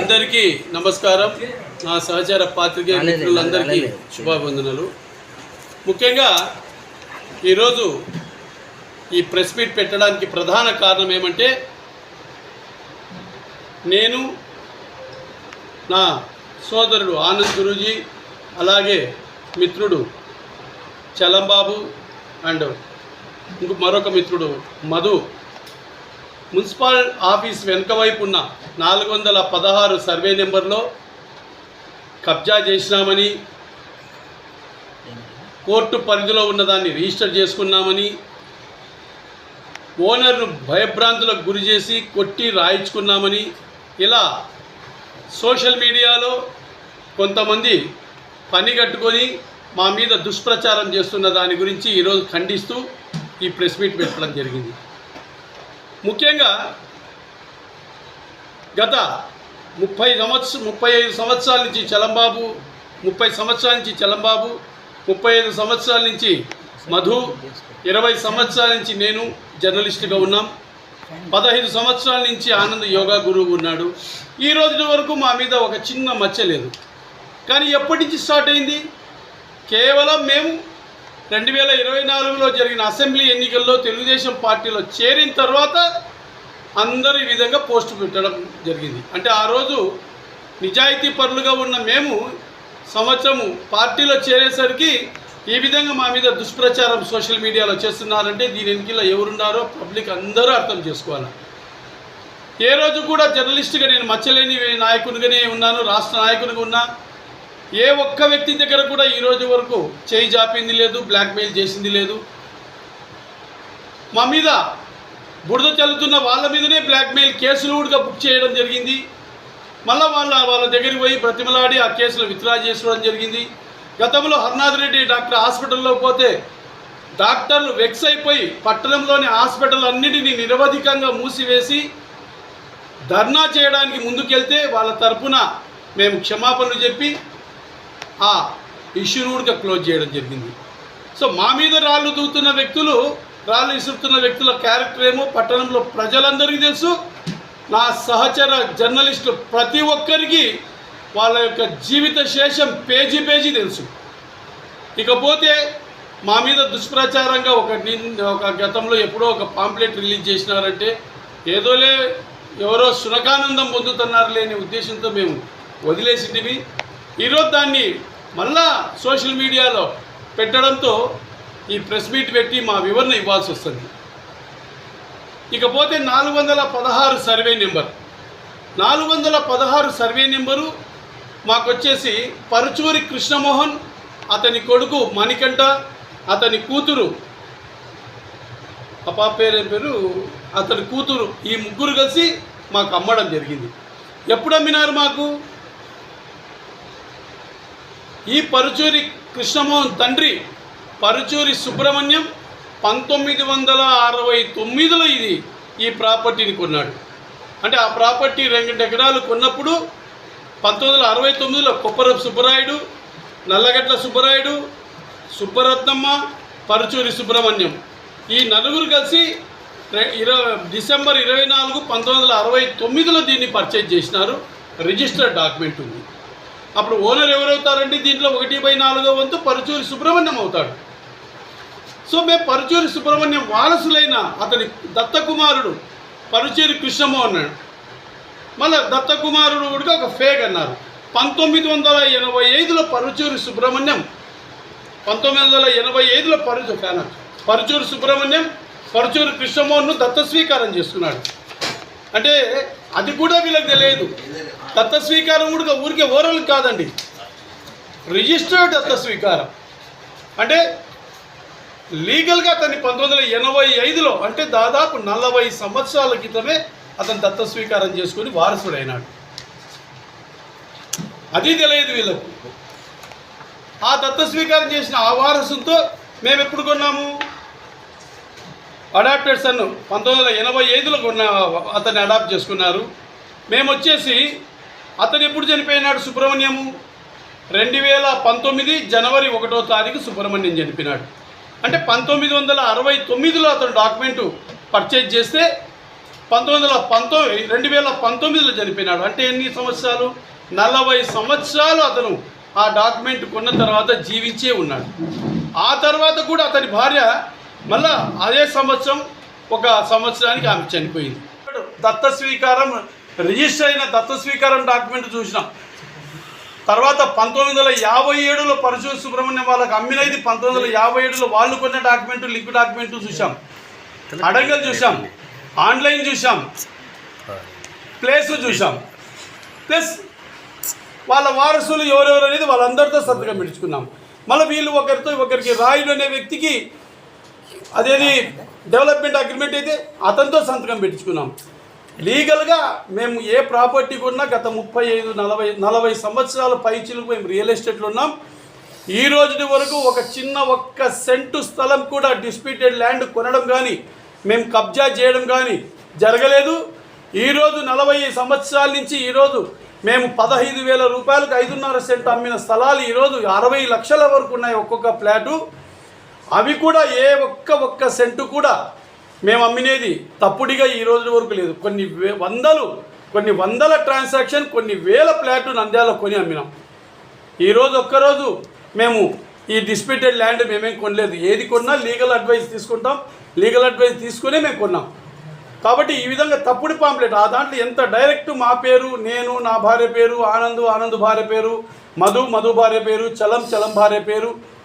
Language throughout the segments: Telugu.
అందరికీ నమస్కారం. నా సహచార పాత్రికేయ మిత్రులందరికీ శుభాభివందనలు. ముఖ్యంగా ఈరోజు ఈ ప్రెస్ మీట్ పెట్టడానికి ప్రధాన కారణం ఏమంటే నేను నా సోదరుడు ఆనంద్ గురూజీ అలాగే మిత్రుడు చలంబాబు అండ్ ఇంకో మరొక మిత్రుడు మధు మున్సిపల్ ఆఫీస్ వెనుక వైపు ఉన్న నాలుగు వందల పదహారు సర్వే నెంబర్లో కబ్జా చేసినామని కోర్టు పరిధిలో ఉన్నదాన్ని రిజిస్టర్ చేసుకున్నామని ఓనర్ను భయభ్రాంతులకు గురి చేసి కొట్టి రాయించుకున్నామని ఇలా సోషల్ మీడియాలో కొంతమంది పని కట్టుకొని మా మీద దుష్ప్రచారం చేస్తున్న దాని గురించి ఈరోజు ఖండిస్తూ ఈ ప్రెస్ మీట్ పెట్టడం జరిగింది. ముఖ్యంగా గత ముప్పై సంవత్సరం ముప్పై ఐదు సంవత్సరాల నుంచి చలంబాబు ముప్పై సంవత్సరాల నుంచి చలంబాబు ముప్పై ఐదు సంవత్సరాల నుంచి మధు ఇరవై సంవత్సరాల నుంచి నేను జర్నలిస్ట్గా ఉన్నాం. పదహైదు సంవత్సరాల నుంచి ఆనంద్ యోగా గురువు ఉన్నాడు. ఈ రోజు వరకు మా మీద ఒక చిన్న మచ్చ లేదు. కానీ ఎప్పటి నుంచి స్టార్ట్ అయింది? కేవలం మేము రెండు వేల ఇరవై నాలుగులో జరిగిన అసెంబ్లీ ఎన్నికల్లో తెలుగుదేశం పార్టీలో చేరిన తర్వాత అందరూ ఈ విధంగా పోస్ట్ పెట్టడం జరిగింది. అంటే ఆ రోజు నిజాయితీ పరులుగా ఉన్న మేము సంవత్సరము పార్టీలో చేరేసరికి ఈ విధంగా మా మీద దుష్ప్రచారం సోషల్ మీడియాలో చేస్తున్నారంటే దీని వెనుకలో ఎవరున్నారో పబ్లిక్ అందరూ అర్థం చేసుకోవాలి. ఏ రోజు కూడా జర్నలిస్ట్గా నేను మచ్చలేని నాయకునిగానే ఉన్నాను రాష్ట్ర నాయకునిగా ఉన్నా ఏ ఒక్క వ్యక్తి దగ్గర కూడా ఈరోజు వరకు చేయి జాపింది లేదు బ్లాక్మెయిల్ చేసింది లేదు. మా మీద బురద చల్లుతున్న వాళ్ళ మీదనే బ్లాక్మెయిల్ కేసులు కూడా బుక్ చేయడం జరిగింది. మళ్ళీ వాళ్ళ వాళ్ళ దగ్గరికి పోయి ప్రతిమలాడి ఆ కేసులు విత్డ్రా చేసుకోవడం జరిగింది. గతంలో హర్నాథ్ రెడ్డి డాక్టర్ హాస్పిటల్లో పోతే డాక్టర్లు వెక్స్ అయిపోయి పట్టణంలోని హాస్పిటల్ అన్నిటినీ నిరవధికంగా మూసివేసి ధర్నా చేయడానికి ముందుకెళ్తే వాళ్ళ తరపున మేము క్షమాపణలు చెప్పి ఆ ఇష్యూను కూడా క్లోజ్ చేయడం జరిగింది. సో మా మీద రాళ్ళు దూతున్న వ్యక్తులు రాళ్ళు ఇసురుతున్న వ్యక్తుల క్యారెక్టర్ ఏమో పట్టణంలో ప్రజలందరికీ తెలుసు. నా సహచర జర్నలిస్టులు ప్రతి ఒక్కరికి వాళ్ళ యొక్క జీవిత శేషం పేజీ పేజీ తెలుసు. ఇకపోతే మా మీద దుష్ప్రచారంగా ఒక ఒక గతంలో ఎప్పుడో ఒక పాంప్లెట్ రిలీజ్ చేసినారంటే ఏదోలే ఎవరో సునకానందం పొందుతున్నారు లేని ఉద్దేశంతో మేము వదిలేసింటివి ఈరోజు దాన్ని మళ్ళా సోషల్ మీడియాలో పెట్టడంతో ఈ ప్రెస్ మీట్ పెట్టి మా వివరణ ఇవ్వాల్సి వస్తుంది. ఇకపోతే నాలుగు వందల పదహారు సర్వే నెంబర్. నాలుగు వందల పదహారు సర్వే నెంబరు మాకు వచ్చేసి పరుచూరి కృష్ణమోహన్ అతని కొడుకు మణికంఠ అతని కూతురు ఆ పాప పేరు పేరు? అతని కూతురు ఈ ముగ్గురు కలిసి మాకు అమ్మడం జరిగింది. ఎప్పుడు అమ్మినారు మాకు? ఈ పరుచూరి కృష్ణమోహన్ తండ్రి పరుచూరి సుబ్రహ్మణ్యం పంతొమ్మిది వందల అరవై తొమ్మిదిలో ఇది ఈ ప్రాపర్టీని కొన్నాడు. అంటే ఆ ప్రాపర్టీ రెండు ఎకరాలు కొన్నప్పుడు పంతొమ్మిది వందల అరవై తొమ్మిదిలో కొప్పరపు సుబ్బరాయుడు నల్లగడ్డ సుబ్బరాయుడు సుబ్బరత్నమ్మ పరుచూరి సుబ్రహ్మణ్యం. ఈ నలుగురు కలిసి ఇరవై డిసెంబర్ ఇరవై నాలుగు పంతొమ్మిది వందల అరవై తొమ్మిదిలో దీన్ని పర్చేజ్ చేసినారు. రిజిస్టర్డ్ డాక్యుమెంట్ ఉంది. అప్పుడు ఓనర్ ఎవరవుతారంటే దీంట్లో ఒకటి బై నాలుగో వంతు పరుచూరి సుబ్రహ్మణ్యం అవుతాడు. సో మేము పరుచూరి సుబ్రహ్మణ్యం వారసులైన అతని దత్తకుమారుడు పరుచూరి కృష్ణమో అన్నాడు. మళ్ళీ దత్తకుమారుడు కూడా ఒక ఫేక్ అన్నారు. పంతొమ్మిది వందల ఎనభై ఐదులో పరుచూరి సుబ్రహ్మణ్యం పంతొమ్మిది వందల ఎనభై ఐదులో పరుచు పరుచూరి సుబ్రహ్మణ్యం పరుచూరి కృష్ణమోహన్ను దత్త స్వీకారం చేసుకున్నాడు. అంటే అది కూడా వీళ్ళకి తెలియదు. దత్త స్వీకారం కూడా ఊరికే ఓరల్ కాదండి. రిజిస్టర్డ్ దత్త స్వీకారం అంటే లీగల్గా అతన్ని పంతొమ్మిది వందల ఎనభై ఐదులో అంటే దాదాపు నలభై సంవత్సరాల క్రితమే అతను దత్త స్వీకారం చేసుకుని వారసుడైనాడు. అది తెలియదు వీళ్ళకు. ఆ దత్త స్వీకారం చేసిన ఆ వారసుతో మేము ఎప్పుడు కొన్నాము? అడాప్టెడ్ సన్ పంతొమ్మిది వందల ఎనభై ఐదులో కొన్న అతన్ని అడాప్ట్ చేసుకున్నారు. మేము వచ్చేసి అతను ఎప్పుడు చనిపోయినాడు? సుబ్రహ్మణ్యము. రెండు వేల పంతొమ్మిది జనవరి ఒకటో తారీఖు సుబ్రహ్మణ్యం చనిపోయినాడు. అంటే పంతొమ్మిది వందల అరవై తొమ్మిదిలో అతను డాక్యుమెంటు పర్చేజ్ చేస్తే పంతొమ్మిది వందల పంతొమ్మిది రెండు వేల పంతొమ్మిదిలో చనిపోయినాడు. అంటే ఎన్ని సంవత్సరాలు? నలభై సంవత్సరాలు అతను ఆ డాక్యుమెంట్ కొన్న తర్వాత జీవించే ఉన్నాడు. ఆ తర్వాత కూడా అతని భార్య మళ్ళా అదే సంవత్సరం ఒక సంవత్సరానికి ఆమె చనిపోయింది. దత్త స్వీకారం రిజిస్టర్ అయిన దత్త స్వీకారం డాక్యుమెంట్ చూసినాం. తర్వాత పంతొమ్మిది వందల యాభై ఏడులో పరశు సుబ్రహ్మణ్యం వాళ్ళకి అమ్మినది పంతొమ్మిది వందల యాభై ఏడులో వాళ్ళు కొన్న డాక్యుమెంట్ లింక్ డాక్యుమెంట్ చూసాం. అడంగల్ చూసాం. ఆన్లైన్ చూసాం. ప్లేస్ చూసాం. ప్లస్ వాళ్ళ వారసులు ఎవరెవరు అనేది వాళ్ళందరితో సర్దుగా పెంచుకున్నాం మళ్ళీ వీళ్ళు ఒకరితో ఒకరికి రాయుడు అనే వ్యక్తికి అదేది డెవలప్మెంట్ అగ్రిమెంట్ అయితే అతనితో సంతకం పెట్టించుకున్నాం. లీగల్గా మేము ఏ ప్రాపర్టీ కొన్నా గత ముప్పై ఐదు నలభై నలభై సంవత్సరాల పైచీలకు మేము రియల్ ఎస్టేట్లో ఉన్నాం. ఈ రోజుటి వరకు ఒక చిన్న ఒక్క సెంటు స్థలం కూడా డిస్ప్యూటెడ్ ల్యాండ్ కొనడం కానీ మేము కబ్జా చేయడం కానీ జరగలేదు. ఈరోజు నలభై సంవత్సరాల నుంచి ఈరోజు మేము పదహైదు వేల రూపాయలకు ఐదున్నర సెంట్ అమ్మిన స్థలాలు ఈరోజు అరవై లక్షల వరకు ఉన్నాయి ఒక్కొక్క ఫ్లాటు. అవి కూడా ఏ ఒక్క ఒక్క సెంటు కూడా మేము అమ్మినేది తప్పుడిగా ఈ రోజు వరకు లేదు. కొన్ని వే- వందలు కొన్ని వందల ట్రాన్సాక్షన్ కొన్ని వేల ప్లాట్లు నంద్యాల కొని అమ్మినాం. ఈరోజు ఒక్కరోజు మేము ఈ డిస్ప్యూటెడ్ ల్యాండ్ మేమేం కొనలేదు. ఏది కొన్నా లీగల్ అడ్వైస్ తీసుకుంటాం. లీగల్ అడ్వైస్ తీసుకునే మేము కొన్నాం. కాబట్టి ఈ విధంగా తప్పుడు పాంప్లెట్ ఆ దాంట్లో ఎంత డైరెక్ట్ మా పేరు నేను నా భార్య పేరు ఆనంద్ ఆనంద్ భార్య పేరు మధు మధు భార్య పేరు చలం చలం భార్య పేరు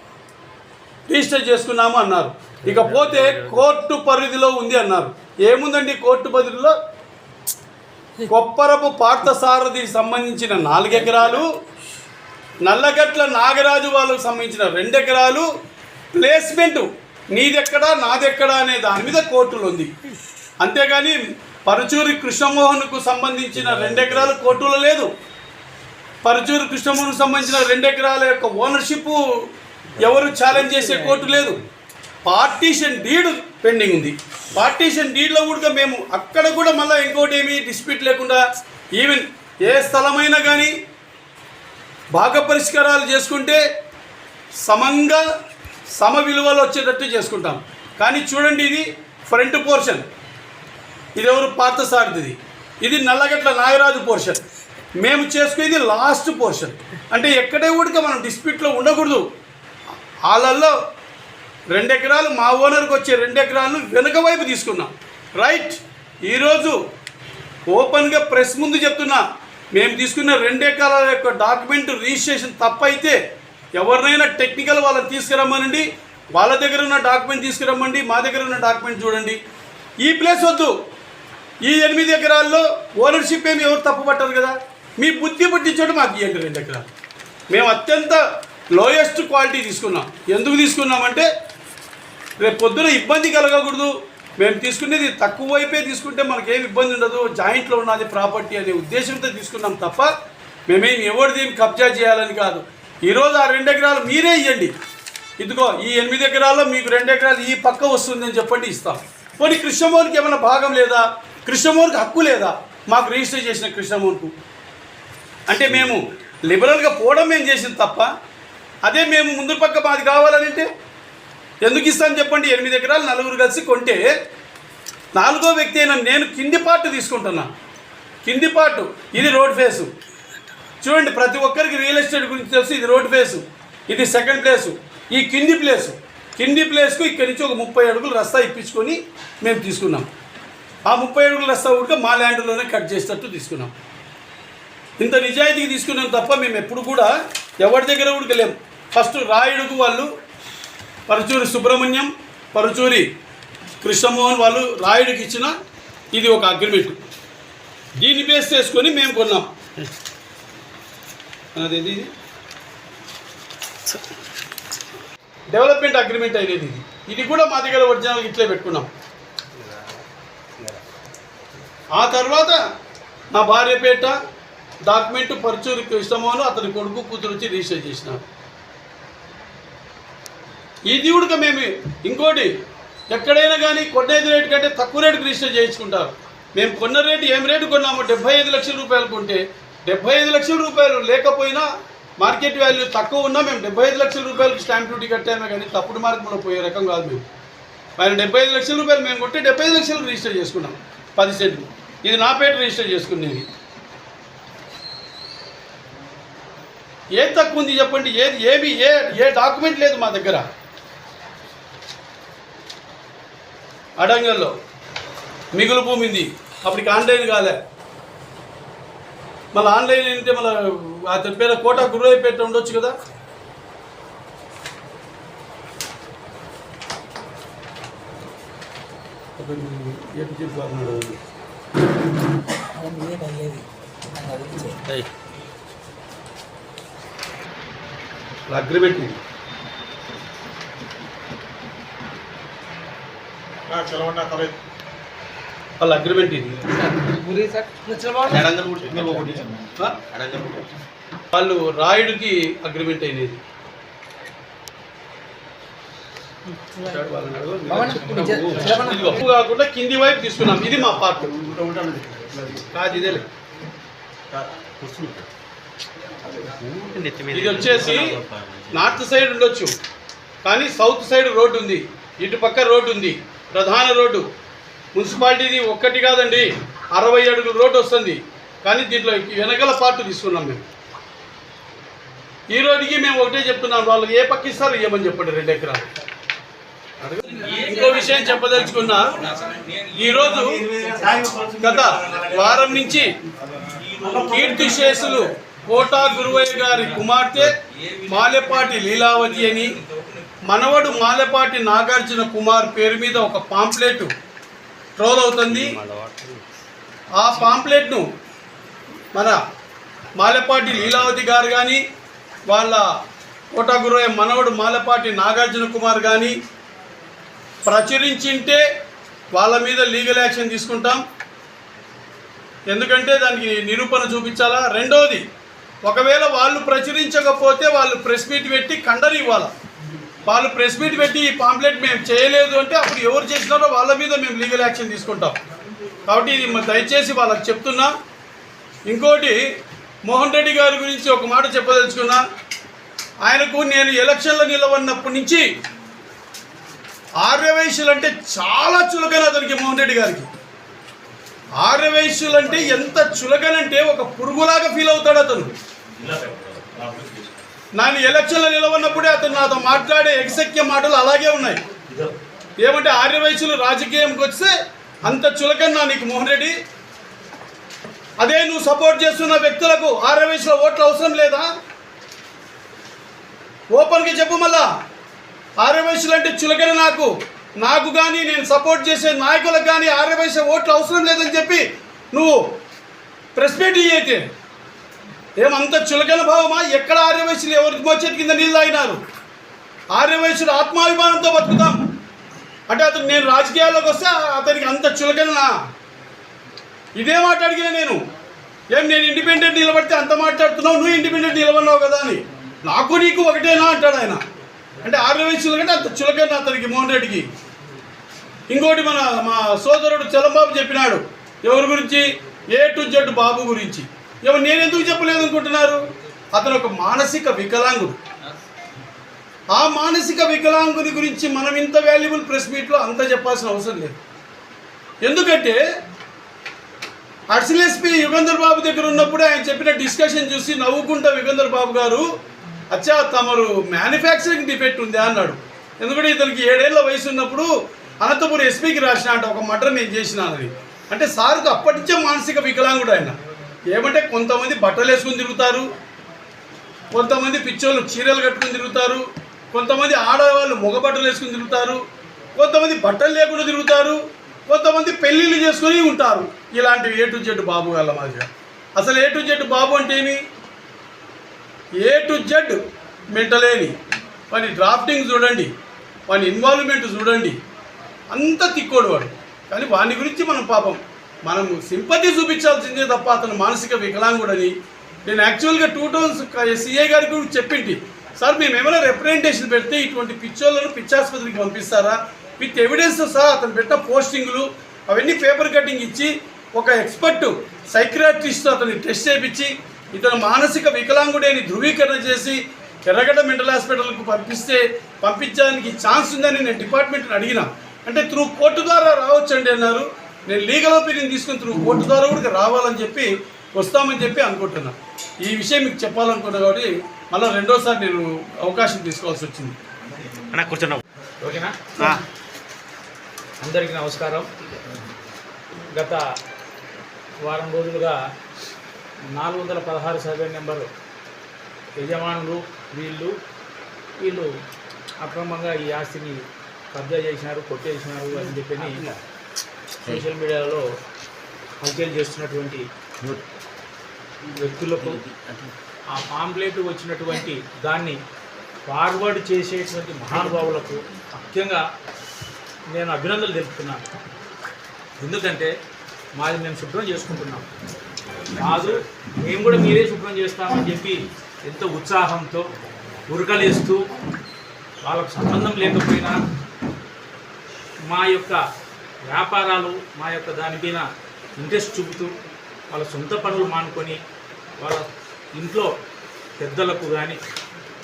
రిజిస్టర్ చేసుకున్నాము అన్నారు. ఇకపోతే కోర్టు పరిధిలో ఉంది అన్నారు. ఏముందండి కోర్టు పరిధిలో? కొప్పరపు పార్థసారథికి సంబంధించిన నాలుగెకరాలు నల్లగట్ల నాగరాజు వాళ్ళకు సంబంధించిన రెండు ఎకరాలు ప్లేస్మెంట్ నీదెక్కడా నాదెక్కడా అనే దాని మీద కోర్టులు ఉంది. అంతేగాని పరుచూరి కృష్ణమోహన్కు సంబంధించిన రెండు ఎకరాలు కోర్టులో లేదు. పరుచూరు కృష్ణమోహన్కు సంబంధించిన రెండెకరాల యొక్క ఓనర్షిప్ ఎవరు ఛాలెంజ్ చేసే కోర్టు లేదు. పార్టీషన్ డీడ్ పెండింగ్ ఉంది. పార్టీషన్ డీడ్లో కూడా మేము అక్కడ కూడా మళ్ళీ ఇంకోటి ఏమి డిస్ప్యూట్ లేకుండా ఈవెన్ ఏ స్థలమైనా కానీ భాగ పరిష్కారాలు చేసుకుంటే సమంగా సమ విలువలు వచ్చేటట్టు చేసుకుంటాం. కానీ చూడండి ఇది ఫ్రంట్ పోర్షన్ ఇది ఎవరు పార్థసారథిది ఇది నల్లగట్ల నాగరాజు పోర్షన్ మేము చేసుకునేది లాస్ట్ పోర్షన్ అంటే ఎక్కడే కూడా మనం డిస్ప్యూట్లో ఉండకూడదు. వాళ్ళల్లో రెండు ఎకరాలు మా ఓనర్కి వచ్చే రెండు ఎకరాలను వెనుక వైపు తీసుకున్నాం. రైట్ ఈరోజు ఓపెన్గా ప్రెస్ ముందు చెప్తున్నా మేము తీసుకున్న రెండు ఎకరాల యొక్క డాక్యుమెంట్ రిజిస్ట్రేషన్ తప్పైతే ఎవరినైనా టెక్నికల్ వాళ్ళని తీసుకురమ్మనండి వాళ్ళ దగ్గర ఉన్న డాక్యుమెంట్ తీసుకురమ్మండి మా దగ్గర ఉన్న డాక్యుమెంట్ చూడండి. ఈ ప్లేస్ వద్దు. ఈ ఎనిమిది ఎకరాల్లో ఓనర్షిప్ ఏమి ఎవరు తప్పుపట్టరు కదా? మీ బుద్ధి పుట్టించడం మాకు ఇవ్వండి రెండు ఎకరాలు. మేము అత్యంత లోయెస్ట్ క్వాలిటీ తీసుకున్నాం. ఎందుకు తీసుకున్నామంటే రేపు పొద్దున ఇబ్బంది కలగకూడదు. మేము తీసుకునేది తక్కువ వైపే తీసుకుంటే మనకేం ఇబ్బంది ఉండదు. జాయింట్లో ఉన్నది ప్రాపర్టీ అనే ఉద్దేశంతో తీసుకున్నాం తప్ప మేమేం ఎవరిది ఏం కబ్జా చేయాలని కాదు. ఈరోజు ఆ రెండు ఎకరాలు మీరే ఇవ్వండి ఇదిగో ఈ ఎనిమిది ఎకరాల్లో మీకు రెండు ఎకరాలు ఈ పక్క వస్తుందని చెప్పండి ఇస్తాం. పోనీ కృష్ణమోహన్కి ఏమైనా భాగం లేదా? కృష్ణమోహన్కి హక్కు లేదా? మాకు రిజిస్టర్ చేసిన కృష్ణమోహన్కు. అంటే మేము లిబరల్గా పోవడం మేము చేసింది తప్ప అదే మేము ముందు పక్క మాది కావాలంటే ఎందుకు ఇస్తాను చెప్పండి? ఎనిమిది ఎకరాలు నలుగురు కలిసి కొంటే నాలుగో వ్యక్తి అయిన నేను కింది పార్ట్ తీసుకుంటున్నా. కింది పార్ట్ ఇది రోడ్ ఫేసు. చూడండి ప్రతి ఒక్కరికి రియల్ ఎస్టేట్ గురించి తెలుసు ఇది రోడ్ ఫేసు. ఇది సెకండ్ ప్లేసు. ఈ కింది ప్లేసు. కింది ప్లేస్కు ఇక్కడి నుంచి ఒక ముప్పై అడుగులు రస్తా ఇప్పించుకొని మేము తీసుకున్నాం. ఆ ముప్పై అడుగుల రస్తా కూడా మా ల్యాండ్లోనే కట్ చేసేటట్టు తీసుకున్నాం. ఇంత నిజాయితీకి తీసుకున్నాం తప్ప మేము ఎప్పుడు కూడా ఎవరి దగ్గర ఉడకలేము ఫస్ట్ రాయుడుకు వాళ్ళు పరుచూరి సుబ్రహ్మణ్యం పరుచూరి కృష్ణమోహన్ వాళ్ళు రాయుడికి ఇచ్చిన ఇది ఒక అగ్రిమెంట్ దీన్ని బేస్ చేసుకొని మేము కొన్నాం. అది ఇది? డెవలప్మెంట్ అగ్రిమెంట్ అనేది ఇది. ఇది కూడా మా దగ్గర ఒరిజినల్ ఇట్లే పెట్టుకున్నాం. ఆ తర్వాత నా భార్య పేట డాక్యుమెంట్ పరుచూరి కృష్ణమోహన్ అతని కొడుకు కూతురు వచ్చి రిజిస్టర్ చేసినారు. ఇది కూడా మేము ఇంకోటి ఎక్కడైనా కానీ కొనేది రేటు కంటే తక్కువ రేటుకి రిజిస్టర్ చేయించుకుంటారు. మేము కొన్న రేటు ఏం రేటు కొన్నామో డెబ్బై ఐదు లక్షల రూపాయలు కొంటే డెబ్బై ఐదు లక్షల రూపాయలు లేకపోయినా మార్కెట్ వాల్యూ తక్కువ ఉన్నా మేము డెబ్బై ఐదు లక్షల రూపాయలకి స్టాంప్ డ్యూటీ కట్టామే కానీ తప్పుడు మార్గంలో పోయే రకం కాదు మేము. ఆయన డెబ్బై ఐదు లక్షల రూపాయలు మేము కొట్టి డెబ్బై ఐదు లక్షలకు రిజిస్టర్ చేసుకున్నాం పది సెంట్లు. ఇది నా పేరు రిజిస్టర్ చేసుకునేది ఏది తక్కువ ఉంది చెప్పండి? ఏది ఏమి ఏ ఏ డాక్యుమెంట్ లేదు మా దగ్గర. అడంగల్లో మిగులు భూమి ఉంది అప్పటికి ఆన్లైన్ కాలే. మళ్ళీ ఆన్లైన్ అంటే మళ్ళీ అతని పేరు కోట గురువైపేట ఉండొచ్చు కదా? ఏటు చెప్పు అన్నాడు. అవన్నీ ఏం అయ్యేది నాకు వాళ్ళ అగ్రిమెంట్ ఇది? వాళ్ళు రాయుడికి అగ్రిమెంట్ అయినది ఉప్పు కాకుండా కింది వైపు తీసుకున్నాం. ఇది మా పార్ట్ కాదు ఇదేలే ఇది వచ్చేసి నార్త్ సైడ్ ఉండొచ్చు. కానీ సౌత్ సైడ్ రోడ్డు ఉంది. ఇటు పక్క రోడ్డు ఉంది. ప్రధాన రోడ్డు. మున్సిపాలిటీది ఒక్కటి కాదండి అరవై అడుగుల రోడ్డు వస్తుంది. కానీ దీంట్లో వెనకల పార్ట్ తీసుకున్నాం మేము. ఈ రోజుకి మేము ఒకటే చెప్తున్నాం వాళ్ళకి ఏ పక్కిస్తారు ఏమని చెప్పండి రెండు ఎకరాలు. ఇంకో విషయం చెప్పదలుచుకున్నా ఈరోజు గత వారం నుంచి కీర్తి శేషులు కోటా గురువయ్య గారి కుమార్తె మాలెపాటి లీలావతి అని మనవడు మాలెపాటి నాగార్జున కుమార్ పేరు మీద ఒక పాంప్లెట్ ట్రోల్ అవుతుంది. ఆ పాంప్లెట్ను మన మాలెపాటి లీలావతి గారు కానీ వాళ్ళ కోటాగురయ్య మనవడు మాలపాటి నాగార్జున కుమార్ కానీ ప్రచురించింటే వాళ్ళ మీద లీగల్ యాక్షన్ తీసుకుంటాం. ఎందుకంటే దానికి నిరూపణ చూపించాలా? రెండోది ఒకవేళ వాళ్ళు ప్రచురించకపోతే వాళ్ళు ప్రెస్ మీట్ పెట్టి కండరు ఇవ్వాలి వాళ్ళు ప్రెస్ మీట్ పెట్టి ఈ పాంప్లెట్ మేము చేయలేదు అంటే అప్పుడు ఎవరు చేసినారో వాళ్ళ మీద మేము లీగల్ యాక్షన్ తీసుకుంటాం. కాబట్టి ఇది దయచేసి వాళ్ళకి చెప్తున్నా. ఇంకోటి మోహన్ రెడ్డి గారి గురించి ఒక మాట చెప్పదలుచుకున్నా. ఆయనకు నేను ఎలక్షన్లో నిలబడినప్పటి నుంచి ఆర్యవైశ్యులు అంటే చాలా చులకన అతనికి మోహన్ రెడ్డి గారికి. ఆర్యవైశ్యులు అంటే ఎంత చులకనంటే ఒక పురుగులాగా ఫీల్ అవుతాడు అతను. నేను ఎలక్షన్లో నిలవన్నప్పుడే అతను నాతో మాట్లాడే ఎగ్జెక్య మాటలు అలాగే ఉన్నాయి. ఏమంటే ఆర్యవైశ్యులు రాజకీయంకి వస్తే అంత చులకన్నా నీకు మోహన్ రెడ్డి. అదే నువ్వు సపోర్ట్ చేస్తున్న వ్యక్తులకు ఆర్యవైశ్యుల ఓట్లు అవసరం లేదా? ఓపెన్గా చెప్పు మళ్ళా. ఆర్యవైశ్యులు అంటే చులకన నాకు. నాకు కానీ నేను సపోర్ట్ చేసే నాయకులకు కానీ ఆర్యవైశ్య ఓట్లు అవసరం లేదని చెప్పి నువ్వు ప్రెస్ మీట్ అయితే. ఏమంత చులకన భావమా? ఎక్కడ ఆర్యవయసులు ఎవరికి మోచేతి కింద నీళ్ళు తాగినారు? ఆర్యవయసులు ఆత్మాభిమానంతో బతుకుతాం. అంటే అతను నేను రాజకీయాల్లోకి వస్తే అతనికి అంత చులకనా ఇదే మాట అడిగిన నేను. ఏం నేను ఇండిపెండెంట్ నిలబడితే అంత మాట్లాడుతున్నావు? నువ్వు ఇండిపెండెంట్ నిలబడినావు కదా అని. నాకు నీకు ఒకటేనా అంటాడు ఆయన. అంటే ఆర్యవయసులు కంటే అంత చులకన అతనికి మోహన్ రెడ్డికి. ఇంకోటి మన మా సోదరుడు చలంబాబు చెప్పినాడు. ఎవరి గురించి? ఏ టు జెడ్ బాబు గురించి. ఏమో నేను ఎందుకు చెప్పలేదు అనుకుంటున్నారు అతను ఒక మానసిక వికలాంగుడు. ఆ మానసిక వికలాంగుని గురించి మనం ఇంత వాల్యుబుల్ ప్రెస్ మీట్లో అంత చెప్పాల్సిన అవసరం లేదు. ఎందుకంటే అడిషనల్ ఎస్పీ యుగంధర్ బాబు దగ్గర ఉన్నప్పుడు ఆయన చెప్పిన డిస్కషన్ చూసి నవ్వుకుంటా యుగంధర్ బాబు గారు అచ్చా తమరు మ్యానుఫ్యాక్చరింగ్ డిఫెక్ట్ ఉంది? అన్నాడు. ఎందుకంటే ఇతనికి ఏడేళ్ళ వయసు ఉన్నప్పుడు అనంతపురం ఎస్పీకి రాసిన అంట ఒక మటర్ నేను చేసినానని. అంటే సార్కు అప్పటించే మానసిక వికలాంగుడు ఆయన. ఏమంటే కొంతమంది బట్టలు వేసుకుని తిరుగుతారు కొంతమంది పిచ్చోళ్ళు చీరలు కట్టుకుని తిరుగుతారు కొంతమంది ఆడవాళ్ళు మగ బట్టలు వేసుకుని తిరుగుతారు కొంతమంది బట్టలు లేకుండా తిరుగుతారు కొంతమంది పెళ్ళిళ్ళు చేసుకొని ఉంటారు. ఇలాంటివి ఏ టు జెడ్ బాబు వాళ్ళ మాదిరిగా. అసలు ఏ టు జెడ్ బాబు అంటే ఏమి? ఏ టు జెడ్ మెంటలేని వాని డ్రాఫ్టింగ్ చూడండి వాని ఇన్వాల్వ్మెంట్ చూడండి. అంత తిక్కోడు వాడు. కానీ వాని గురించి మనం పాపం మనం సింపతి చూపించాల్సిందే తప్ప అతను మానసిక వికలాంగుడని. నేను యాక్చువల్గా టూ టౌన్స్ సిఐ గారికి కూడా చెప్పింటి. సార్ మేము ఏమైనా రిప్రజెంటేషన్ పెడితే ఇటువంటి పిచ్చోళ్ళను పిచ్చాసుపత్రికి పంపిస్తారా? విత్ ఎవిడెన్స్ సార్ అతను పెట్టిన పోస్టింగ్లు అవన్నీ పేపర్ కటింగ్ ఇచ్చి ఒక ఎక్స్పర్ట్ సైక్రాట్రిస్ట్ అతన్ని టెస్ట్ చేయించి ఇతను మానసిక వికలాంగుడే అని ధృవీకరణ చేసి ఎర్రగడ్డ మెంటల్ హాస్పిటల్కు పంపిస్తే పంపించడానికి ఛాన్స్ ఉందని నేను డిపార్ట్మెంట్ని అడిగిన. అంటే త్రూ కోర్టు ద్వారా రావచ్చండి అన్నారు. నేను లీగల్ ఒపీనియన్ తీసుకుని నువ్వు కోర్టు ద్వారా కూడా రావాలని చెప్పి వస్తామని చెప్పి అనుకుంటున్నా. ఈ విషయం మీకు చెప్పాలనుకున్నా కాబట్టి మళ్ళీ రెండోసారి నేను అవకాశం తీసుకోవాల్సి వచ్చింది. ఓకేనా? అందరికీ నమస్కారం. గత వారం రోజులుగా నాలుగు వందల పదహారు సర్వే నెంబరు యజమానులు వీళ్ళు వీళ్ళు అక్రమంగా ఈ ఆస్తిని కబ్జా చేసినారు కొట్టేసినారు అని చెప్పని సోషల్ మీడియాలో హల్చల్ చేస్తున్నటువంటి వ్యక్తులకు ఆ పాంప్లెట్ వచ్చినటువంటి దాన్ని ఫార్వర్డ్ చేసేటువంటి మహానుభావులకు ముఖ్యంగా నేను అభినందనలు తెలుపుతున్నాను. ఎందుకంటే మాది మేము శుభ్రం చేసుకుంటున్నాం. కాదు మేము కూడా మీరే శుభ్రం చేస్తామని చెప్పి ఎంతో ఉత్సాహంతో ఉరకలేస్తూ వాళ్ళకు సంబంధం లేకపోయినా మా యొక్క వ్యాపారాలు మా యొక్క దానిపైన ఇంట్రెస్ట్ చూపుతూ వాళ్ళ సొంత పనులు మానుకొని వాళ్ళ ఇంట్లో పెద్దలకు కానీ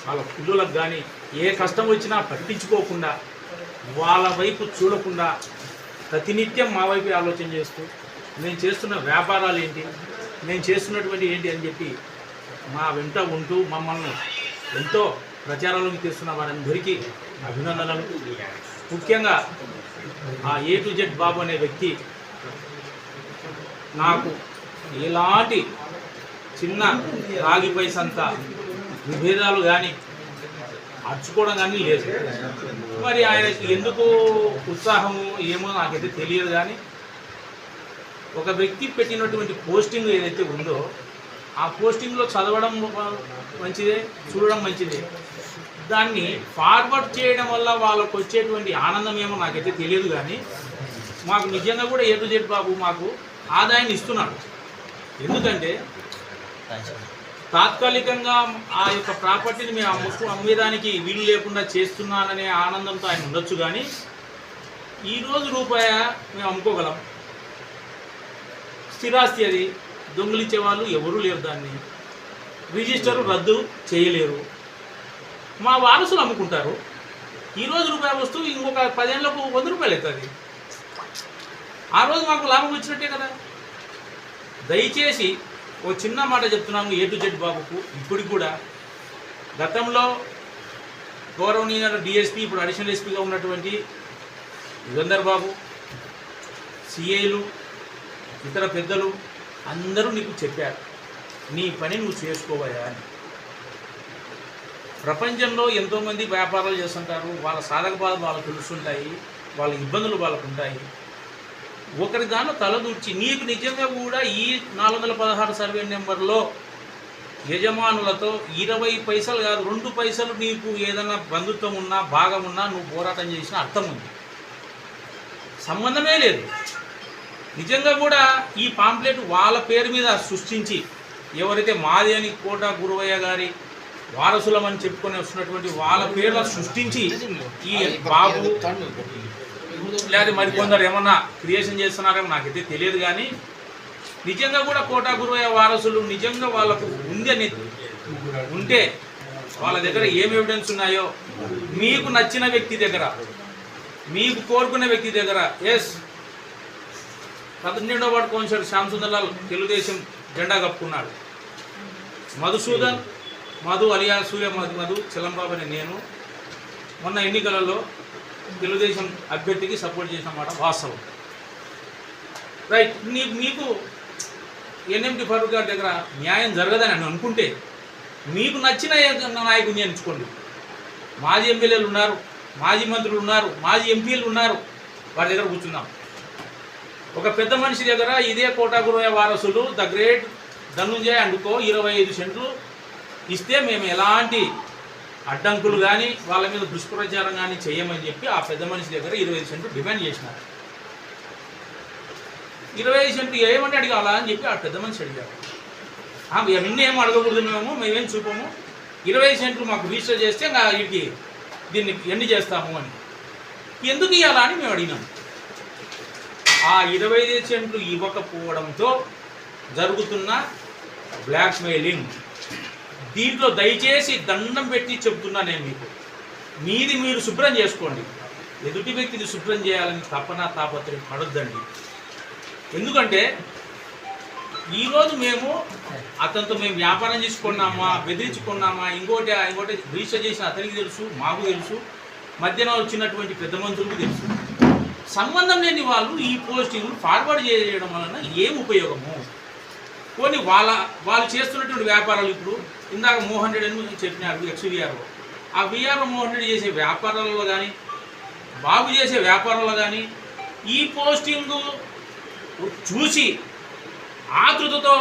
వాళ్ళ పిల్లలకు కానీ ఏ కష్టం వచ్చినా పట్టించుకోకుండా వాళ్ళ వైపు చూడకుండా ప్రతినిత్యం మా వైపు ఆలోచన చేస్తూ నేను చేస్తున్న వ్యాపారాలు ఏంటి నేను చేస్తున్నటువంటి ఏంటి అని చెప్పి మా వెంట ఉంటూ మమ్మల్ని ఎంతో ప్రచారంలోకి తెస్తున్న వారందరికీ అభినందనలు. ముఖ్యంగా ఆ ఏ టు జెడ్ బాబు అనే వ్యక్తి నాకు ఎలాంటి చిన్న రాగి పైసంత విభేదాలు కానీ అర్చుకోవడం కానీ లేదు. మరి ఆయన ఎందుకు ఉత్సాహము ఏమో నాకైతే తెలియదు కానీ ఒక వ్యక్తి పెట్టినటువంటి పోస్టింగ్ ఏదైతే ఉందో ఆ పోస్టింగ్లో చదవడం మంచిదే చూడడం మంచిదే. దాన్ని ఫార్వర్డ్ చేయడం వల్ల వాళ్ళకు వచ్చేటువంటి ఆనందం ఏమో నాకైతే తెలియదు కానీ మాకు నిజంగా కూడా ఏ బాబు మాకు ఆదాయాన్ని ఇస్తున్నాడు. ఎందుకంటే తాత్కాలికంగా ఆ యొక్క ప్రాపర్టీని మేము అమ్ముకు అమ్మేదానికి వీలు లేకుండా చేస్తున్నాననే ఆనందంతో ఆయన ఉండొచ్చు కానీ ఈరోజు రూపాయ మేము అమ్ముకోగలం. స్థిరాస్తి అది. దొంగిలించే వాళ్ళు ఎవరూ లేరు దాన్ని. రిజిస్టర్ రద్దు చేయలేరు. మా వారసులు అమ్ముకుంటారు. ఈరోజు రూపాయి వస్తువు ఇంకొక పదేళ్ళకు వంద రూపాయలు అవుతుంది. ఆ రోజు మాకు లాభం వచ్చినట్టే కదా. దయచేసి ఓ చిన్న మాట చెప్తున్నాము ఏ టు జెడ్ బాబుకు. ఇప్పటికి కూడా గతంలో గౌరవనీయ డిఎస్పీ ఇప్పుడు అడిషనల్ ఎస్పీగా ఉన్నటువంటి యుగంధర్ బాబు సిఐలు ఇతర పెద్దలు అందరూ నీకు చెప్పారు. నీ పని నువ్వు చేసుకోవయా అని. ప్రపంచంలో ఎంతోమంది వ్యాపారాలు చేస్తుంటారు వాళ్ళ సాధక బాధలు వాళ్ళకు తెలుస్తుంటాయి వాళ్ళ ఇబ్బందులు వాళ్ళకు ఉంటాయి. ఒకరి దానిలో తలదూర్చి నీకు నిజంగా కూడా ఈ నాలుగు వందల పదహారు సర్వే నెంబర్లో యజమానులతో ఇరవై పైసలు కాదు రెండు పైసలు నీకు ఏదైనా బంధుత్వం ఉన్నా భాగం ఉన్నా నువ్వు పోరాటం చేసిన అర్థం ఉంది. సంబంధమే లేదు. నిజంగా కూడా ఈ పాంప్లెట్ వాళ్ళ పేరు మీద సృష్టించి ఎవరైతే మాది అని కోట గురువయ్య గారి వారసులమని చెప్పుకొని వస్తున్నటువంటి వాళ్ళ పేర్ల సృష్టించి ఈ బాబు లేదా మరి కొందరు ఏమన్నా క్రియేషన్ చేస్తున్నారేమో నాకైతే తెలియదు కానీ నిజంగా కూడా కోటా గురువయ్య వారసులు నిజంగా వాళ్ళకు ఉంది అని ఉంటే వాళ్ళ దగ్గర ఏం ఎవిడెన్స్ ఉన్నాయో మీకు నచ్చిన వ్యక్తి దగ్గర మీకు కోరుకున్న వ్యక్తి దగ్గర ఎస్ పద్దెనిమిదవ వార్డు కౌన్సిలర్ శ్యామ్ సుందర్లాల్ తెలుగుదేశం జెండా కప్పుకున్నాడు. మధుసూదన్ మధు అలియా సూర్య మధు మధు చిలంబాబు అనే నేను. మొన్న ఎన్నికలలో తెలుగుదేశం అభ్యర్థికి సపోర్ట్ చేసిన మాట వాస్తవం. రైట్ నీ మీకు ఎన్ఎండి ఫరూక్ గారి దగ్గర న్యాయం జరగదని అని అనుకుంటే మీకు నచ్చిన నాయకుడిని ఎంచుకోండి. మాజీ ఎమ్మెల్యేలు ఉన్నారు మాజీ మంత్రులు ఉన్నారు మాజీ ఎంపీలు ఉన్నారు వారి దగ్గర కూర్చున్నాం ఒక పెద్ద మనిషి దగ్గర ఇదే కోటాగురవ వారసులు ద గ్రేట్ ధనుంజయ్ అందుకో ఇరవై ఐదు సెంట్లు ఇస్తే మేము ఎలాంటి అడ్డంకులు కానీ వాళ్ళ మీద దుష్ప్రచారం కానీ చేయమని చెప్పి ఆ పెద్ద మనిషి దగ్గర ఇరవై సెంట్లు డిమాండ్ చేసినారు. ఇరవై ఐదు సెంట్లు ఏమని అడగాలా అని చెప్పి ఆ పెద్ద మనిషి అడిగారు. "ఆ, ఏం అడగకూడదు మేము మేమేం చూపము. ఇరవై సెంట్లు మాకు రిజిస్టర్ చేస్తే ఇంకా వీటికి దీన్ని ఎన్ని చేస్తాము అని. ఎందుకు ఇవ్వాలా అని మేము అడిగినాం. ఆ ఇరవై ఐదు సెంట్లు ఇవ్వకపోవడంతో జరుగుతున్న బ్లాక్మెయిలింగ్ దీంట్లో దయచేసి దండం పెట్టి చెప్తున్నా నేను మీకు. మీది మీరు శుభ్రం చేసుకోండి. ఎదుటి వ్యక్తిని శుభ్రం చేయాలని తపన తాపత్రయం పడొద్దండి. ఎందుకంటే ఈరోజు మేము అతనితో మేము వ్యాపారం చేసుకున్నామా బెదిరించుకున్నామా ఇంకోటి ఇంకోటి రిజిస్టర్ చేసిన అతనికి తెలుసు మాకు తెలుసు మధ్యన వచ్చినటువంటి పెద్ద మంత్రులకు తెలుసు. సంబంధం లేని వాళ్ళు ఈ పోస్టింగ్లు ఫార్వర్డ్ చేయడం వలన ఏం ఉపయోగము? పోనీ వాళ్ళ వాళ్ళు చేస్తున్నటువంటి వ్యాపారాలు ఇప్పుడు ఇందాక మోహన్ రెడ్డి అని చెప్పినారు ఎక్స్ విఆర్ఓ ఆ విఆర్ఓ మోహన్ రెడ్డి చేసే వ్యాపారాలలో కానీ బాబు చేసే వ్యాపారంలో కానీ ఈ పోస్టింగ్ చూసి ఆతృతతో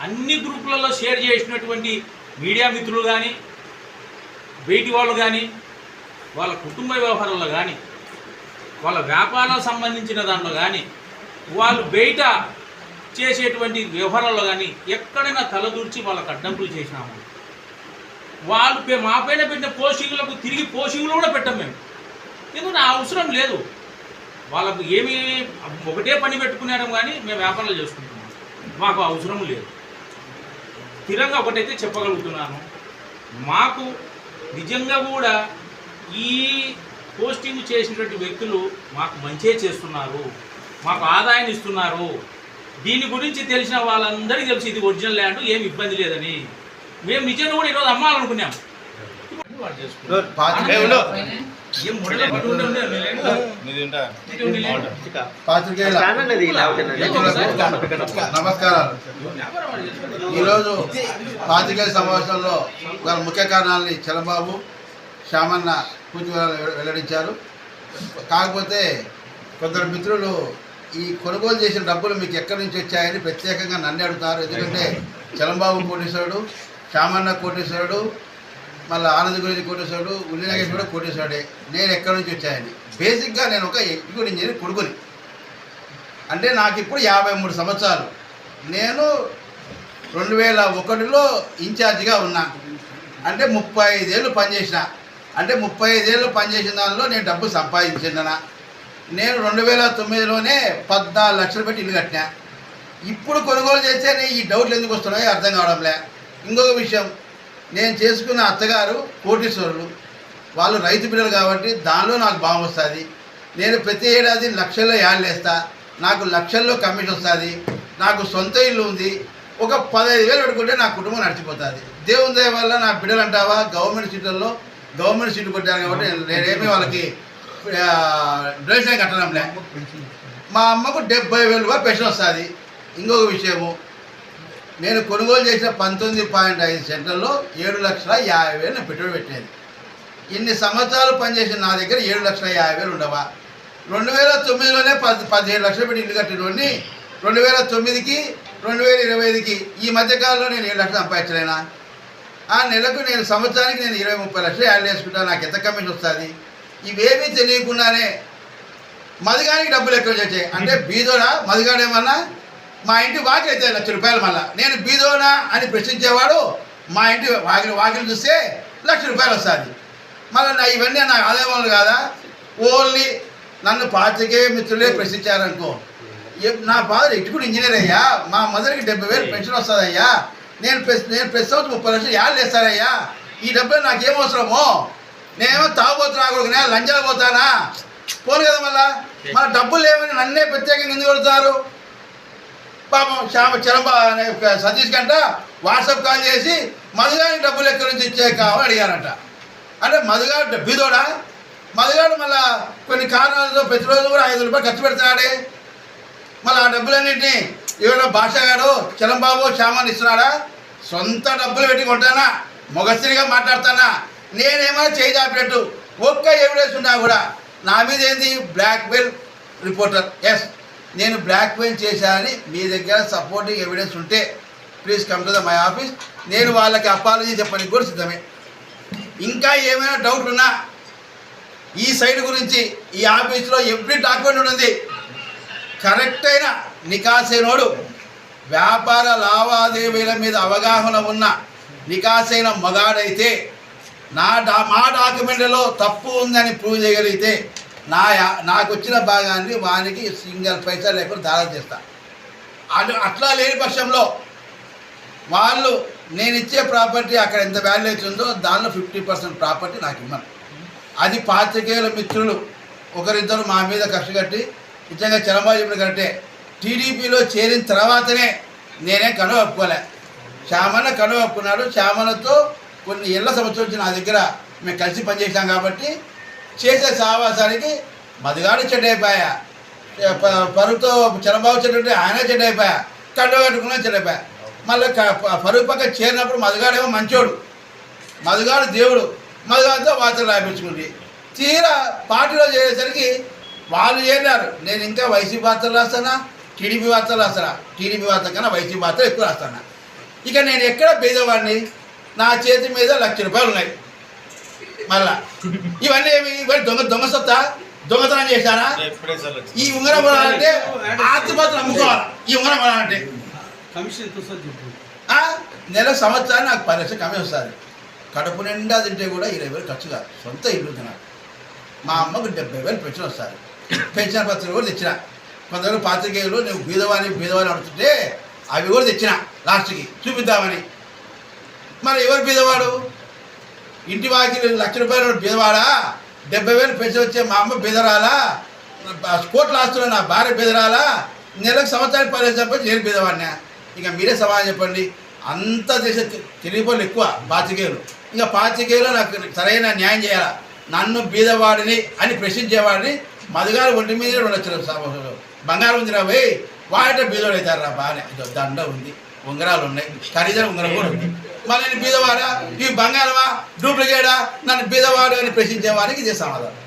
అన్ని గ్రూపులలో షేర్ చేసినటువంటి మీడియా మిత్రులు కానీ బయటి వాళ్ళు కానీ వాళ్ళ కుటుంబ వ్యవహారంలో కానీ వాళ్ళ వ్యాపారాలకు సంబంధించిన దాంట్లో కానీ వాళ్ళు బయట చేసేటువంటి వ్యవహారాల్లో కానీ ఎక్కడైనా తలదూర్చి వాళ్ళకి అడ్డంకులు చేసినాము. వాళ్ళు పే- మా పైన పెట్టిన పోస్టింగ్లకు తిరిగి పోస్టింగ్లు కూడా పెట్టాం మేము. ఎందుకంటే ఆ అవసరం లేదు. వాళ్ళకు ఏమి ఒకటే పని పెట్టుకున్నారం కానీ మేము వ్యాపారాలు చేసుకుంటున్నాం మాకు అవసరం లేదు. స్థిరంగా ఒకటైతే చెప్పగలుగుతున్నాను. మాకు నిజంగా కూడా ఈ పోస్టింగ్ చేసినటువంటి వ్యక్తులు మాకు మంచే చేస్తున్నారు. మాకు ఆదాయాన్ని ఇస్తున్నారు. దీని గురించి తెలిసిన వాళ్ళందరికీ తెలుసు ఇది ఒరిజినల్ ల్యాండ్ ఏమి ఇబ్బంది లేదని. మేము నిజంగా కూడా ఈరోజు అమ్మాలనుకున్నాం. నమస్కారాలు. ఈరోజు పాత్రికేయ సమావేశంలో వాళ్ళ ముఖ్య కారణాలని చలబాబు శ్యామన్న వె- వెల్లడించారు. కాకపోతే కొందరు మిత్రులు ఈ కొనుగోలు చేసిన డబ్బులు మీకు ఎక్కడి నుంచి వచ్చాయని ప్రత్యేకంగా నన్ను అడుగుతారు. ఎందుకంటే చలంబాబు కోటేశ్వరుడు శ్యామన్న కోటేశ్వరుడు మళ్ళీ ఆనంద్ గురించి కోటేశ్వరుడు ఉల్లినగేష్ కూడా కోటేశ్వరుడే. నేను ఎక్కడి నుంచి వచ్చాయని. బేసిక్గా నేను ఒక ఎగ్జిక్యూటివ్ ఇంజనీర్ కొడుకుని. అంటే నాకు ఇప్పుడు యాభై మూడు సంవత్సరాలు. నేను రెండు వేల ఒకటిలో ఇన్ఛార్జిగా ఉన్నా. అంటే ముప్పై ఐదేళ్ళు పనిచేసిన. అంటే ముప్పై ఐదేళ్ళు పనిచేసిన దానిలో నేను డబ్బు సంపాదించిన నేను రెండు వేల తొమ్మిదిలోనే పద్నాలుగు లక్షలు పెట్టి ఇల్లు కట్టినా. ఇప్పుడు కొనుగోలు చేస్తే ఈ డౌట్లు ఎందుకు వస్తున్నాయో అర్థం కావడంలే. ఇంకొక విషయం నేను చేసుకున్న అత్తగారు కోటీశ్వరులు. వాళ్ళు రైతు బిడ్డలు కాబట్టి దానిలో నాకు బాగా వస్తుంది. నేను ప్రతి ఏడాది లక్షల్లో యాడ్లు నాకు లక్షల్లో కమిషన్ వస్తుంది. నాకు సొంత ఇల్లు ఉంది. ఒక పదహైదు వేలు పెట్టుకుంటే నా కుటుంబం నడిచిపోతుంది. దేవుని దయ వల్ల నా బిడ్డలు అంటావా? గవర్నమెంట్ సీట్లలో గవర్నమెంట్ సీట్లు పెట్టారు కాబట్టి నేనేమి వాళ్ళకి డొనేషన్ కట్టడంలే. మా అమ్మకు డెబ్బై వేల రూపాయలు పెన్షన్ వస్తుంది. ఇంకొక విషయము నేను కొనుగోలు చేసిన పంతొమ్మిది పాయింట్ ఐదు సెంటర్లో ఏడు లక్షల యాభై వేలు నేను పెట్టుబడి పెట్టేది ఇన్ని సంవత్సరాలు పనిచేసిన నా దగ్గర ఏడు లక్షల యాభై వేలు ఉండవా? రెండు వేల తొమ్మిదిలోనే పది పదిహేడు లక్షలు పెట్టి ఇల్లు కట్టినోడిని రెండు వేల తొమ్మిదికి రెండు వేల ఇరవై ఐదుకి ఈ మధ్యకాలంలో నేను ఏడు లక్షలు సంపాదించలేనా? ఆ నెలకు నేను సంవత్సరానికి నేను ఇరవై ముప్పై లక్షలు యాడ్ చేసుకుంటా నాకు ఎంత కమిషన్ వస్తుంది? ఇవేమీ తెలియకుండానే మదిగానికి డబ్బులు ఎక్కువ చేసాయి అంటే బీదోడా మదిగాడు ఏమన్నా? మా ఇంటి వాకి అయితే లక్ష రూపాయలు మళ్ళా. నేను బీదోనా అని ప్రశ్నించేవాడు మా ఇంటి వాకిలి వాకిలి చూస్తే లక్ష రూపాయలు వస్తుంది. మళ్ళీ నా ఇవన్నీ నా ఆదాయం కాదా? ఓన్లీ నన్ను పాతికే మిత్రులే ప్రశ్నించారనుకో. నా ఫాదర్ ఎట్టుకుని ఇంజనీర్ అయ్యా. మా మదర్కి డెబ్బై వేలు పెన్షన్ వస్తుందయ్యా. నేను నేను ప్రతి సంవత్సరం ముప్పై లక్షలు యాడ్ చేస్తారయ్యా. ఈ డబ్బులు నాకేం అవసరమో? నేనేమో తాగుబోతున్నా కొడుకునే లంచాలు పోతానా పోను కదా మళ్ళా. మన డబ్బులు లేవని నన్నే ప్రత్యేకంగా ఎందుకు కొడుతారు పాపం శ్యామ చరంబా అనే సతీష్ గంట వాట్సాప్ కాల్ చేసి మధుగాని డబ్బులు ఎక్కడి నుంచి ఇచ్చే కావాలని అడిగారంట. అంటే మధుగాడు బీదోడా మధుగాడు మళ్ళా కొన్ని కారణాలతో ప్రతిరోజు కూడా ఐదు రూపాయలు ఖర్చు పెడుతున్నాడే. మళ్ళీ ఆ డబ్బులన్నింటినీ ఏమైనా భాషగాడు చలంబాబు శ్యామని ఇస్తున్నాడా? సొంత డబ్బులు పెట్టి కొంటానా? మొగస్తిరిగా మాట్లాడతానా? నేనేమైనా చేయదాపినట్టు ఒక్క ఎవిడెన్స్ ఉన్నా కూడా నా మీద ఏంది? బ్లాక్ మెయిల్ రిపోర్టర్ ఎస్ నేను బ్లాక్ మెయిల్ చేశానని మీ దగ్గర సపోర్టింగ్ ఎవిడెన్స్ ఉంటే please come to the my office నేను వాళ్ళకి అపాలజీ చెప్పడానికి కూడా సిద్ధమే. ఇంకా ఏమైనా డౌట్ ఉన్నా ఈ సైడ్ గురించి ఈ ఆఫీస్లో ఎవ్రీ డాక్యుమెంట్ ఉంది కరెక్ట్ అయిన నికాసైనోడు వ్యాపార లావాదేవీల మీద అవగాహన ఉన్న నికాసైన మగాడైతే నా డా మా డాక్యుమెంట్లలో తప్పు ఉందని ప్రూవ్ చేయగలిగితే నా యా- నాకు వచ్చిన భాగాన్ని వానికి సింగల్ పైసా లేకుండా దానం చేస్తా. అటు అట్లా లేని పక్షంలో వాళ్ళు నేను ఇచ్చే ప్రాపర్టీ అక్కడ ఎంత వాల్యూ అవుతుందో దానిలో ఫిఫ్టీ పర్సెంట్ ప్రాపర్టీ నాకు ఇమ్మను అది పాత్రికేయుల మిత్రులు ఒకరిద్దరు మా మీద కక్ష కట్టి నిజంగా చలంబాజీ కంటే టీడీపీలో చేరిన తర్వాతనే నేనే కనువ ఒప్పుకోలే శ్యామన్న కనువ ఒప్పుకున్నాడు శ్యామలతో కొన్ని ఏళ్ళ సంవత్సరం నుంచి నా దగ్గర మేము కలిసి పనిచేసాం కాబట్టి చేసే సావాసానికి మధుగాడు చెడ్డైపోయా. పరువుతో చంద్రబాబు చెడ్డ ఆయన చెడ్డైపోయా. కండ కట్టుకున్నా చెడ్డైపోయా. మళ్ళీ పరుగు పక్క చేరినప్పుడు మధుగాడేమో మంచోడు. మధుగాడు దేవుడు. మధుగాడితో వార్తలు రాయించుకుంది. తీరా పార్టీలో చేరేసరికి వాళ్ళు చేరినారు. నేను ఇంకా వైసీపీ వార్తలు రాస్తానా? టీడీపీ వార్తలు రాస్తానా? టీడీపీ వార్త కన్నా వైసీపీ వార్తలు ఎక్కువ రాస్తానా? ఇక నేను ఎక్కడ పేదవాడిని నా చేతి మీద లక్ష రూపాయలు ఉన్నాయి. మళ్ళా. ఇవన్నీ ఏమి? ఇవన్నీ దొంగ దొంగ సొత్తా? దొంగతనం చేశానా ఈ ఉంగరం కొనాలంటే ఆత్మహత్యలు అమ్ముకోవాలి ఈ ఉంగరం కొనాలంటే నెల సంవత్సరాన్ని నాకు పది లక్షలు కమ్మి వస్తుంది. కడుపు నిండా తింటే కూడా ఇరవై వేలు ఖర్చు కాదు. సొంత ఇల్లు నాకు మా అమ్మకు డెబ్బై వేలు పెన్షన్ వస్తుంది. పెన్షన్ పత్రిక కూడా తెచ్చిన. కొందరు పాత్రికేయులు నువ్వు బీదవాణి బీదవాణి అడుగుతుంటే అవి కూడా తెచ్చిన లాస్ట్కి. చూపిద్దామని. మరి ఎవరు బీదవాడు? ఇంటి వాకి లక్ష రూపాయలు బీదవాడా? డెబ్బై వేలు పెంచి వచ్చే మా అమ్మ బీదరాలా? కోట్లు ఆస్తులు నా భార్య బీదరాలా? నెలకు సంవత్సరానికి పదిహేను చెప్పి నేను బీదవాడినా. ఇక మీరే సమాధానం చెప్పండి. అంత దేశ తెలియపోలు ఎక్కువ పాతికేయులు. ఇంకా పాతికేయులు నాకు సరైన న్యాయం చేయాలా? నన్ను బీదవాడిని అని ప్రశ్నించేవాడిని మధుగారు ఒంటి మీద రెండు లక్షలు బంగారం ఉంది రా పోయి వాట బీదోడు అవుతారు రా బాగానే దండ ఉంది. ఉంగరాలు ఉన్నాయి. ఖరీదైన ఉంగరం కూడా ఉంది. మళ్ళీ బీదవాడా? ఈ బంగారమా? డూప్లికేటా? నన్ను బీదవాడు అని ప్రశ్నించే వారికి ఇదే సమాధానం.